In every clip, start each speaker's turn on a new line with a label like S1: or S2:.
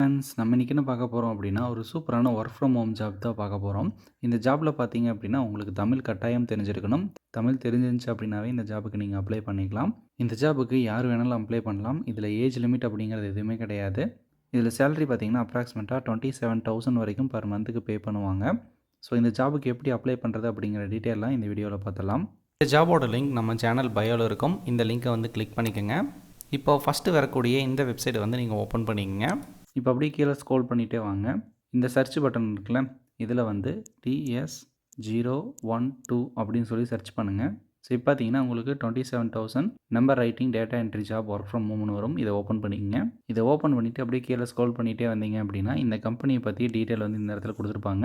S1: Friends நம்ம இன்றைக்கி என்ன பார்க்க போகிறோம் அப்படின்னா ஒரு சூப்பரான ஒர்க் ஃப்ரம் ஹோம் ஜாப் தான் பார்க்க போகிறோம் இந்த ஜாபில் பார்த்தீங்க அப்படின்னா உங்களுக்கு தமிழ் கட்டாயம் தெரிஞ்சிருக்கணும். தமிழ் தெரிஞ்சிருந்துச்சு அப்படின்னாவே இந்த ஜாபுக்கு நீங்கள் அப்ளை பண்ணிக்கலாம். இந்த ஜாபுக்கு யார் வேணாலும் அப்ளை பண்ணலாம். இதில் ஏஜ் லிமிட் அப்படிங்கிறது எதுவுமே கிடையாது. இதில் சேலரி பார்த்தீங்கன்னா அப்ராக்சிமேட்டாக டுவெண்ட்டி செவன் தௌசண்ட் வரைக்கும் பர் மந்த்துக்கு பே பண்ணுவாங்க. ஸோ இந்த ஜாபுக்கு எப்படி அப்ளை பண்ணுறது அப்படிங்கிற டீட்டெயிலாம் இந்த வீடியோவில் பார்த்தலாம் இந்த ஜாபோட லிங்க் நம்ம சேனல் பயோவில் இருக்கும். இந்த லிங்க்கை வந்து கிளிக் பண்ணிக்கோங்க. இப்போ ஃபஸ்ட்டு வரக்கூடிய இந்த வெப்சைட்டை வந்து நீங்கள் ஓப்பன் பண்ணிக்கோங்க. இப்போ அப்படியே கீழே ஸ்க்ரோல் பண்ணிகிட்டே வாங்க. இந்த சர்ச் பட்டன் இருக்குல்ல இதில் வந்து டிஎஸ் ஜீரோ ஒன் டூ அப்படின்னு சொல்லி சர்ச் பண்ணுங்கள் ஸோ இப்போ பார்த்தீங்கன்னா உங்களுக்கு twenty seven thousand number writing data entry job work from ஹோம்னு வரும். இதை ஓப்பன் பண்ணிக்கங்க. இதை ஓப்பன் பண்ணிவிட்டு அப்படியே கீழே ஸ்க்ரோல் பண்ணிகிட்டே வந்தீங்க அப்படின்னா இந்த கம்பெனியை பற்றி டீட்டெயில் வந்து இந்த இடத்துல கொடுத்துருப்பாங்க.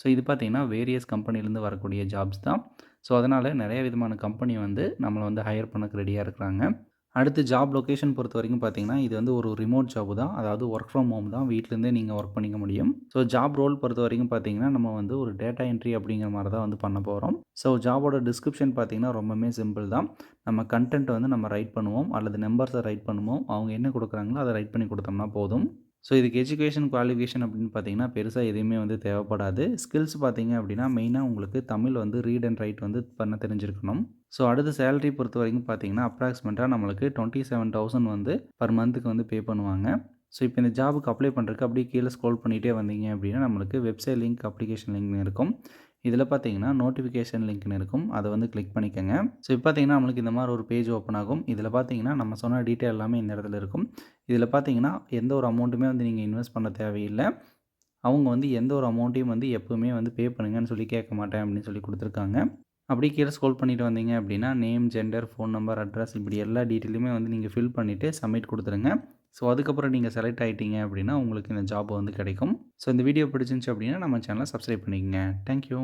S1: ஸோ இது பார்த்தீங்கன்னா வேரியஸ் கம்பெனிலேருந்து வரக்கூடிய ஜாப்ஸ் தான். ஸோ அதனால் நிறைய விதமான கம்பெனி வந்து நம்மளை வந்து ஹையர் பண்ணக்கு ரெடியாக இருக்கிறாங்க. அடுத்து ஜாப் லொக்கேஷன் பொறுத்த வரைக்கும் பார்த்தீங்கன்னா இது வந்து ஒரு ரிமோட் ஜாப் தான். அதாவது ஒர்க் ஃப்ரம் ஹோம் தான். வீட்டிலேருந்தே நீங்கள் ஒர்க் பண்ணிக்க முடியும். ஸோ ஜாப் ரோல் பொறுத்த வரைக்கும் பார்த்தீங்கன்னா நம்ம வந்து ஒரு டேட்டா என்ட்ரி அப்படிங்கிற மாதிரி தான் வந்து பண்ண போகிறோம் ஸோ ஜாபோட டிஸ்கிரிப்ஷன் பார்த்தீங்கன்னா ரொம்பவே சிம்பிள் தான். நம்ம கண்டென்ட் வந்து நம்ம ரைட் பண்ணுவோம். அல்லது நம்பர்ஸை ரைட் பண்ணுவோம். அவங்க என்ன கொடுக்குறாங்களோ அதை ரைட் பண்ணி கொடுத்தோம்னா போதும். ஸோ இதுக்கு எஜுகேஷன் குவாலிஃபிகேஷன் அப்படின்னு பார்த்தீங்கன்னா பெருசாக எதுவுமே வந்து தேவைப்படாது. ஸ்கில்ஸ் பார்த்தீங்க அப்படின்னா மெயினாக உங்களுக்கு தமிழ் வந்து ரீட் அண்ட் ரைட் வந்து பண்ண தெரிஞ்சிருக்கணும். ஸோ அடுத்த சேலரி பொறுத்த வரைக்கும் பார்த்தீங்கன்னா அப்ராக்சிமேட்டாக நம்மளுக்கு டுவெண்ட்டி செவன் தௌசண்ட் வந்து பர் மந்த்துக்கு வந்து பே பண்ணுவாங்க. ஸோ இப்போ இந்த ஜாபுக்கு அப்ளை பண்ணுறதுக்கு அப்படியே கீழே ஸ்க்ரோல் பண்ணிகிட்டே வந்தீங்க அப்படின்னா நம்மளுக்கு வெப்சைட் லிங்க் அப்ளிகேஷன் லிங்க் இருக்கும். இதில் பார்த்தீங்கன்னா நோட்டிஃபிகேஷன் லிங்க்னு இருக்கும். அதை வந்து கிளிக் பண்ணிக்கோங்க. ஸோ இப்போ பார்த்தீங்கன்னா நம்மளுக்கு இந்த மாதிரி ஒரு பேஜ் ஓப்பன் ஆகும். இதில் பார்த்தீங்கன்னா நம்ம சொன்ன டீட்டெயில் எல்லாமே இந்த இடத்துல இருக்கும். இதில் பார்த்தீங்கன்னா எந்த ஒரு அமௌண்ட்டுமே வந்து நீங்கள் இன்வெஸ்ட் பண்ண தேவையில்லை. அவங்க வந்து எந்த ஒரு அமௌண்ட்டையும் வந்து எப்போவுமே வந்து பே பண்ணுங்கன்னு சொல்லி கேட்க மாட்டேன் அப்படின்னு சொல்லி கொடுத்துருக்காங்க. அப்படியே கீழே ஸ்கோல் பண்ணிட்டு வந்தீங்க அப்படின்னா name gender phone number address இப்படி எல்லா டீட்டெயிலுமே வந்து நீங்கள் ஃபில் பண்ணிவிட்டு சப்மிட் கொடுத்துருங்க. ஸோ அதுக்கப்புறம் நீங்கள் செலக்ட் ஆகிட்டீங்க அப்படின்னா உங்களுக்கு இந்த ஜாப் வந்து கிடைக்கும். ஸோ இந்த வீடியோ பிடிச்சிருந்துச்சு அப்படின்னா நம்ம சேனலை சப்ஸ்கிரைப் பண்ணிக்கங்க. தேங்க்யூ